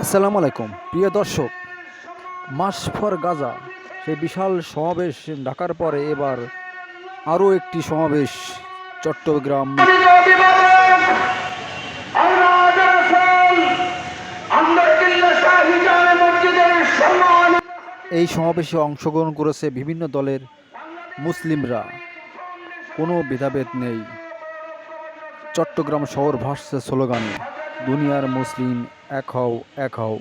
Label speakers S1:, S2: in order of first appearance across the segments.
S1: আসসালামু আলাইকুম। প্রিয় দর্শক, মাস ফর গাজা, সেই বিশাল সমাবেশ ডাকার পরে এবার আরও একটি সমাবেশ চট্টগ্রাম। এই সমাবেশে অংশগ্রহণ করেছে বিভিন্ন দলের মুসলিমরা। কোনো ভেদাভেদ নেই। চট্টগ্রাম শহর ভাসছে স্লোগানে। দুনিয়ার মুসলিম এক হও এক হও।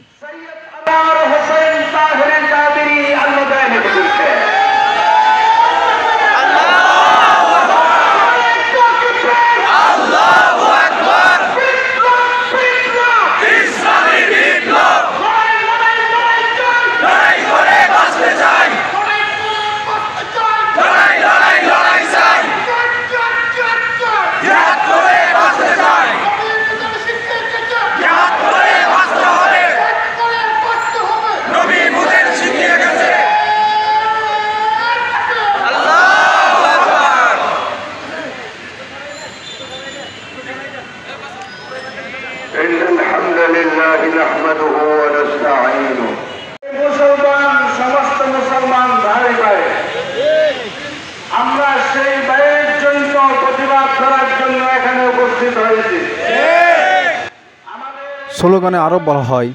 S1: স্লোগানে আরও বলা হয়,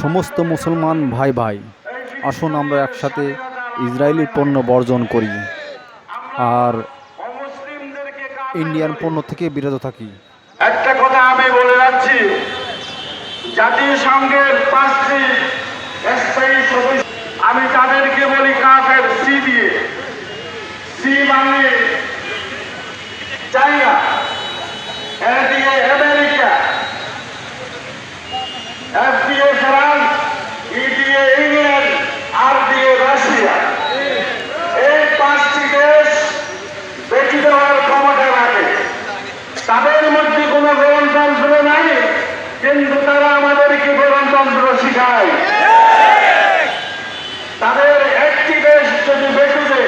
S1: সমস্ত মুসলমান ভাই ভাই, আসুন আমরা একসাথে ইসরায়েলি পণ্য বর্জন করি আর ইন্ডিয়ান পণ্য থেকে বিরত থাকি।
S2: একটা কথা আমি বলে যাচ্ছি জাতিসংঘের পাঁচটি আমি তাদেরকে বলি কাফের সি দিয়ে সি মানে চাইনা এ দিয়ে America F France E England R দিয়ে রাশিয়া। এই পাঁচটি দেশ বেঁচে দেওয়ার ক্ষমতা তাদের মধ্যে কোনো গণতন্ত্র নাই, কিন্তু তারা আমাদেরকে গণতন্ত্র শিখায়। তাদের একটি দেশ যদি বেঁচে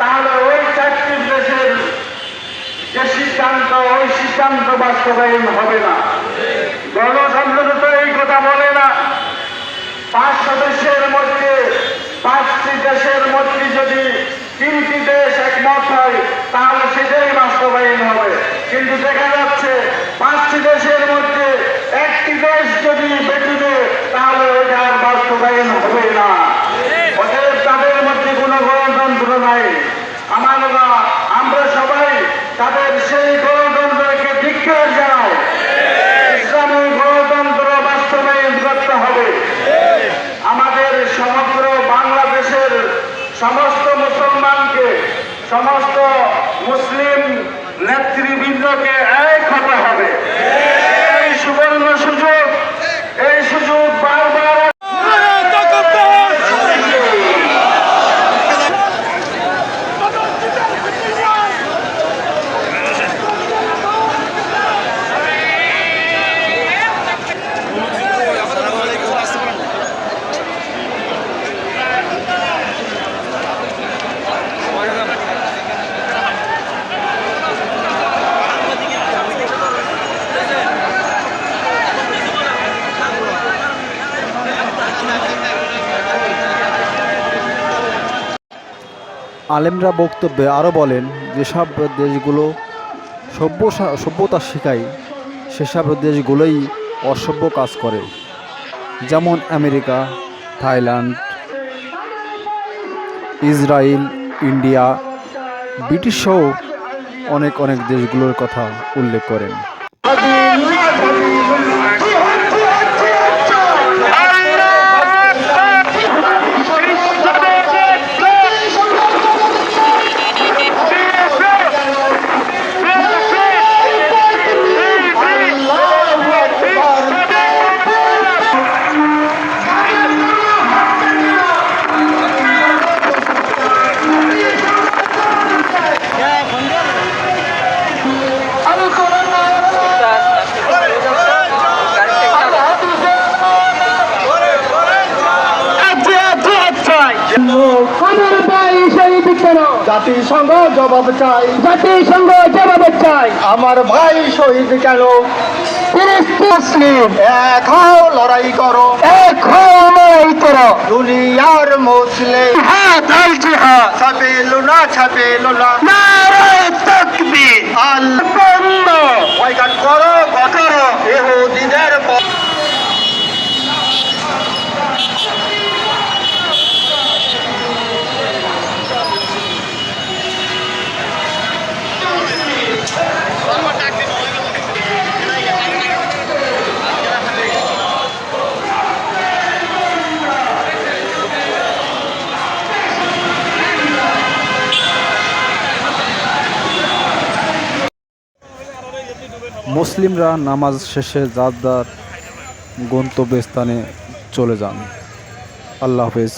S2: তাহলে ওই চারটি দেশের যে সিদ্ধান্ত, ওই সিদ্ধান্ত বাস্তবায়ন হবে না। গণতন্ত্র তো এই কথা বলে না পাঁচ সদস্যের মধ্যে পাঁচটি দেশের মধ্যে যদি তিনটি দেশ একমত হয় তাহলে সেটাই বাস্তবায়ন হবে কিন্তু দেখা যাচ্ছে। পাঁচটি দেশের মধ্যে একটি দেশ যদি বেঁচে তাহলে ওইটা আর বাস্তবায়ন হবে না। অতএব তাদের মধ্যে কোনো গণতন্ত্র নাই। আমরা আমরা সবাই তাদের সেই গণতন্ত্রকে ধিক্ষার জানাই। ইসলামী গণতন্ত্র বাস্তবায়ন করতে হবে। আমাদের সমগ্র বাংলাদেশের সমস্ত মুসলমানকে, সমস্ত মুসলিম নেতৃবৃন্দকে এক হতে হবে। এই সুবর্ণ সুযোগ এই সুযোগ বারবার
S1: আলেমরা বক্তব্যে আরও বলেন, যেসব দেশগুলো সভ্য সভ্যতা শেখায়, সেসব দেশগুলোই অসভ্য কাজ করে। যেমন America, Thailand, Israel, India British সহ অনেক অনেক দেশগুলোর কথা উল্লেখ করেন।
S2: জাতিসংঘ জবাব চাই।
S3: জাতিসংঘ জবাব চাই।
S2: আমার ভাই শহীদ কেন?
S3: মুসলিম।
S2: এক হও লড়াই
S4: করো।
S3: এক হওয়াই করো।
S4: দুনিয়ার মুসলিম।
S3: হাত আল জিহাদ।
S4: ছাপে লোনা ছাপে লোনা
S3: নারায় তাকবীর।
S4: আল্লাহ বয়কট করো
S1: মুসলিমরা নামাজ শেষে যার গন্তব্যস্থানে চলে যান। আল্লাহ হাফেজ।